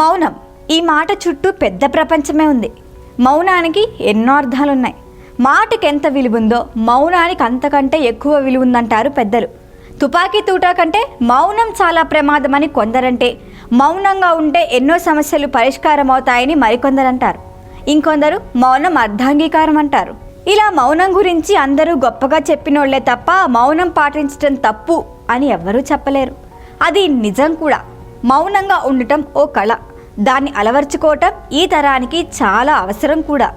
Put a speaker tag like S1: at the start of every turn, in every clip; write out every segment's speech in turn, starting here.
S1: మౌనం. ఈ మాట చుట్టూ పెద్ద ప్రపంచమే ఉంది. మౌనానికి ఎన్నో అర్థాలున్నాయి. మాటకి ఎంత విలువుందో మౌనానికి అంతకంటే ఎక్కువ విలువ ఉందంటారు పెద్దలు. తుపాకీ తూటా కంటే మౌనం చాలా ప్రమాదమని కొందరంటే మౌనంగా ఉంటే ఎన్నో సమస్యలు పరిష్కారం అవుతాయని మరికొందరంటారు. ఇంకొందరు మౌనం అర్ధాంగీకారం అంటారు ఇలా మౌనం గురించి అందరూ గొప్పగా చెప్పినోళ్ళే తప్ప మౌనం పాటించడం తప్పు అని ఎవ్వరూ చెప్పలేరు. అది నిజం కూడా. మౌనంగా ఉండటం ఓ కళ. దాన్ని అలవర్చుకోవటం ఈ తరానికి చాలా అవసరం కూడా.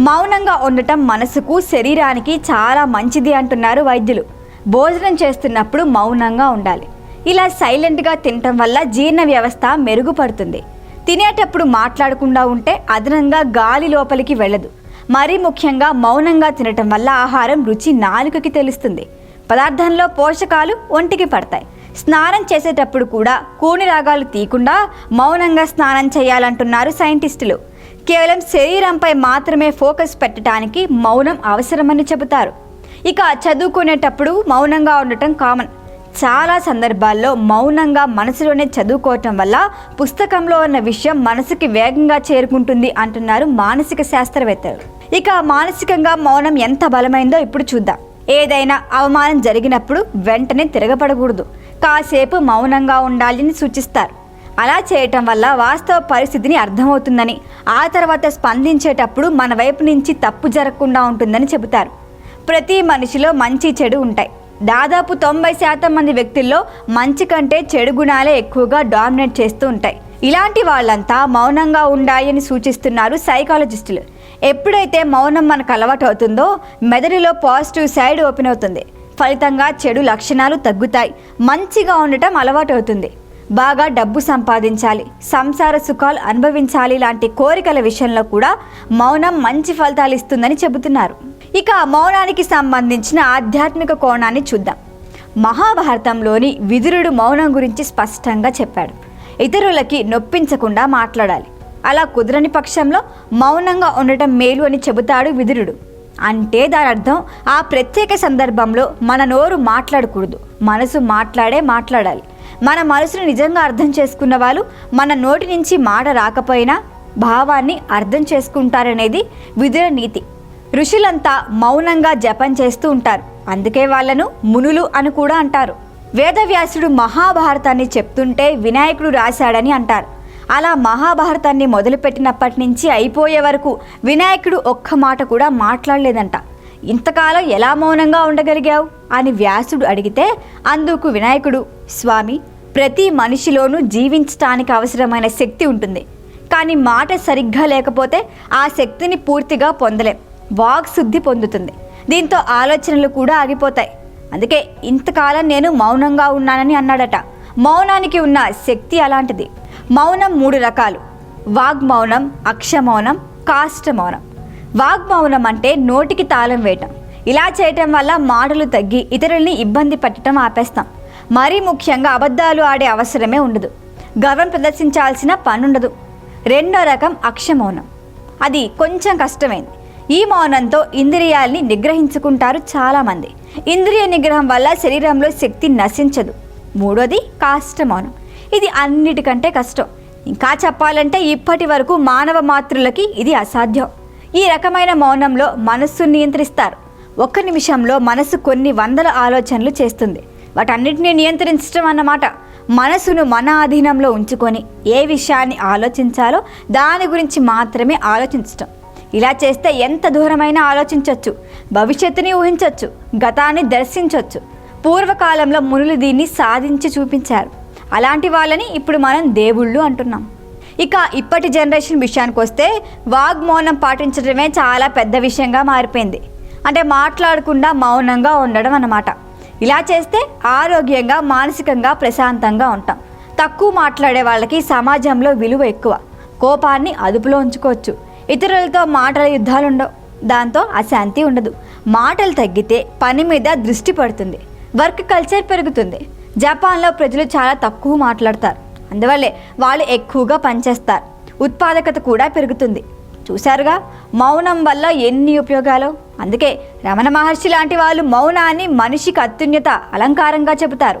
S1: మౌనంగా ఉండటం మనసుకు శరీరానికి చాలా మంచిది అంటున్నారు వైద్యులు. భోజనం చేస్తున్నప్పుడు మౌనంగా ఉండాలి. ఇలా సైలెంట్గా తినటం వల్ల జీర్ణ వ్యవస్థ మెరుగుపడుతుంది. తినేటప్పుడు మాట్లాడకుండా ఉంటే అదనంగా గాలి లోపలికి వెళ్ళదు. మరీ ముఖ్యంగా మౌనంగా తినటం వల్ల ఆహారం రుచి నాలుకకి తెలుస్తుంది. పదార్థంలో పోషకాలు ఒంటికి పడతాయి. స్నానం చేసేటప్పుడు కూడా కూని రాగాలు తీయకుండా మౌనంగా స్నానం చేయాలంటున్నారు సైంటిస్టులు. కేవలం శరీరంపై మాత్రమే ఫోకస్ పెట్టడానికి మౌనం అవసరమని చెబుతారు. ఇక చదువుకునేటప్పుడు మౌనంగా ఉండటం కామన్. చాలా సందర్భాల్లో మౌనంగా మనసులోనే చదువుకోవటం వల్ల పుస్తకంలో ఉన్న విషయం మనసుకి వేగంగా చేరుకుంటుంది అంటున్నారు మానసిక శాస్త్రవేత్తలు. ఇక మానసికంగా మౌనం ఎంత బలమైందో ఇప్పుడు చూద్దాం. ఏదైనా అవమానం జరిగినప్పుడు వెంటనే తిరగబడకూడదు. కాసేపు మౌనంగా ఉండాలని సూచిస్తారు. అలా చేయటం వల్ల వాస్తవ పరిస్థితిని అర్థమవుతుందని ఆ తర్వాత స్పందించేటప్పుడు మన వైపు నుంచి తప్పు జరగకుండా ఉంటుందని చెబుతారు. ప్రతి మనిషిలో మంచి చెడు ఉంటాయి. దాదాపు తొంభై శాతం మంది వ్యక్తుల్లో మంచి కంటే చెడు గుణాలే ఎక్కువగా డామినేట్ చేస్తూ ఉంటాయి. ఇలాంటి వాళ్ళంతా మౌనంగా ఉండాలని సూచిస్తున్నారు సైకాలజిస్టులు. ఎప్పుడైతే మౌనం మనకు అలవాటు అవుతుందో మెదడులో పాజిటివ్ సైడ్ ఓపెన్ అవుతుంది. ఫలితంగా చెడు లక్షణాలు తగ్గుతాయి. మంచిగా ఉండటం అలవాటు అవుతుంది. బాగా డబ్బు సంపాదించాలి సంసార సుఖాలు అనుభవించాలి లాంటి కోరికల విషయంలో కూడా మౌనం మంచి ఫలితాలు ఇస్తుందని చెబుతున్నారు. ఇక మౌనానికి సంబంధించిన ఆధ్యాత్మిక కోణాన్ని చూద్దాం. మహాభారతంలోని విదురుడు మౌనం గురించి స్పష్టంగా చెప్పాడు. ఇతరులకి నొప్పించకుండా మాట్లాడాలి. అలా కుదరని పక్షంలో మౌనంగా ఉండటం మేలు అని చెబుతాడు విదురుడు. అంటే దాని అర్థం ఆ ప్రత్యేక సందర్భంలో మన నోరు మాట్లాడకూడదు. మనసు మాట్లాడే మాట్లాడాలి. మన మనసును నిజంగా అర్థం చేసుకున్న వాళ్ళు మన నోటి నుంచి మాట రాకపోయినా భావాన్ని అర్థం చేసుకుంటారనేది విదుర నీతి. ఋషులంతా మౌనంగా జపం చేస్తూ ఉంటారు. అందుకే వాళ్ళను మునులు అని కూడా అంటారు. వేదవ్యాసుడు మహాభారతాన్ని చెప్తుంటే వినాయకుడు రాశాడని అంటారు. అలా మహాభారతాన్ని మొదలుపెట్టినప్పటి నుంచి అయిపోయే వరకు వినాయకుడు ఒక్క మాట కూడా మాట్లాడలేదంట. ఇంతకాలం ఎలా మౌనంగా ఉండగలిగావు? అని వ్యాసుడు అడిగితే అందుకు వినాయకుడు స్వామి ప్రతి మనిషిలోనూ జీవించటానికి అవసరమైన శక్తి ఉంటుంది. కానీ మాట సరిగ్గా లేకపోతే ఆ శక్తిని పూర్తిగా పొందలేం. వాక్ శుద్ధి పొందుతుంది. దీంతో ఆలోచనలు కూడా ఆగిపోతాయి. అందుకే ఇంతకాలం నేను మౌనంగా ఉన్నానని అన్నాడట. మౌనానికి ఉన్న శక్తి అలాంటిది. మౌనం మూడు రకాలు. వాగ్మౌనం అక్షమౌనం కాష్టమౌనం. వాగ్మౌనం అంటే నోటికి తాళం వేయటం. ఇలా చేయటం వల్ల మాటలు తగ్గి ఇతరుల్ని ఇబ్బంది పెట్టడం ఆపేస్తాం. మరీ ముఖ్యంగా అబద్ధాలు ఆడే అవసరమే ఉండదు. గర్వం ప్రదర్శించాల్సిన పనుండదు. రెండో రకం అక్షమౌనం. అది కొంచెం కష్టమైంది. ఈ మౌనంతో ఇంద్రియాల్ని నిగ్రహించుకుంటారు చాలామంది. ఇంద్రియ నిగ్రహం వల్ల శరీరంలో శక్తి నశించదు. మూడోది కాష్ట మౌనం. ఇది అన్నిటికంటే కష్టం. ఇంకా చెప్పాలంటే ఇప్పటి వరకు మానవ మాతృలకి ఇది అసాధ్యం. ఈ రకమైన మౌనంలో మనస్సు నియంత్రిస్తారు. ఒక్క నిమిషంలో మనసు కొన్ని వందల ఆలోచనలు చేస్తుంది. వాటన్నిటిని నియంత్రించడం అన్నమాట. మనసును మన అధీనంలో ఉంచుకొని ఏ విషయాన్ని ఆలోచించాలో దాని గురించి మాత్రమే ఆలోచించటం. ఇలా చేస్తే ఎంత దూరమైనా ఆలోచించవచ్చు భవిష్యత్తుని ఊహించవచ్చు గతాన్ని దర్శించవచ్చు పూర్వకాలంలో మునులు దీన్ని సాధించి చూపించారు. అలాంటి వాళ్ళని ఇప్పుడు మనం దేవుళ్ళు అంటున్నాం. ఇక ఇప్పటి జనరేషన్ విషయానికి వస్తే వాగ్మౌనం పాటించడమే చాలా పెద్ద విషయంగా మారిపోయింది. అంటే మాట్లాడకుండా మౌనంగా ఉండడం అన్నమాట. ఇలా చేస్తే ఆరోగ్యంగా మానసికంగా ప్రశాంతంగా ఉంటాం. తక్కువ మాట్లాడే వాళ్ళకి సమాజంలో విలువ ఎక్కువ. కోపాన్ని అదుపులో ఉంచుకోవచ్చు. ఇతరులతో మాటల యుద్ధాలు ఉండవు. దాంతో అశాంతి ఉండదు. మాటలు తగ్గితే పని మీద దృష్టి పడుతుంది. వర్క్ కల్చర్ పెరుగుతుంది. జపాన్లో ప్రజలు చాలా తక్కువ మాట్లాడతారు. అందువల్లే వాళ్ళు ఎక్కువగా పనిచేస్తారు. ఉత్పాదకత కూడా పెరుగుతుంది. చూశారుగా మౌనం వల్ల ఎన్ని ఉపయోగాలు? అందుకే రమణ మహర్షి లాంటి వాళ్ళు మౌనాన్ని మనిషికి అత్యున్నత అలంకారంగా చెబుతారు.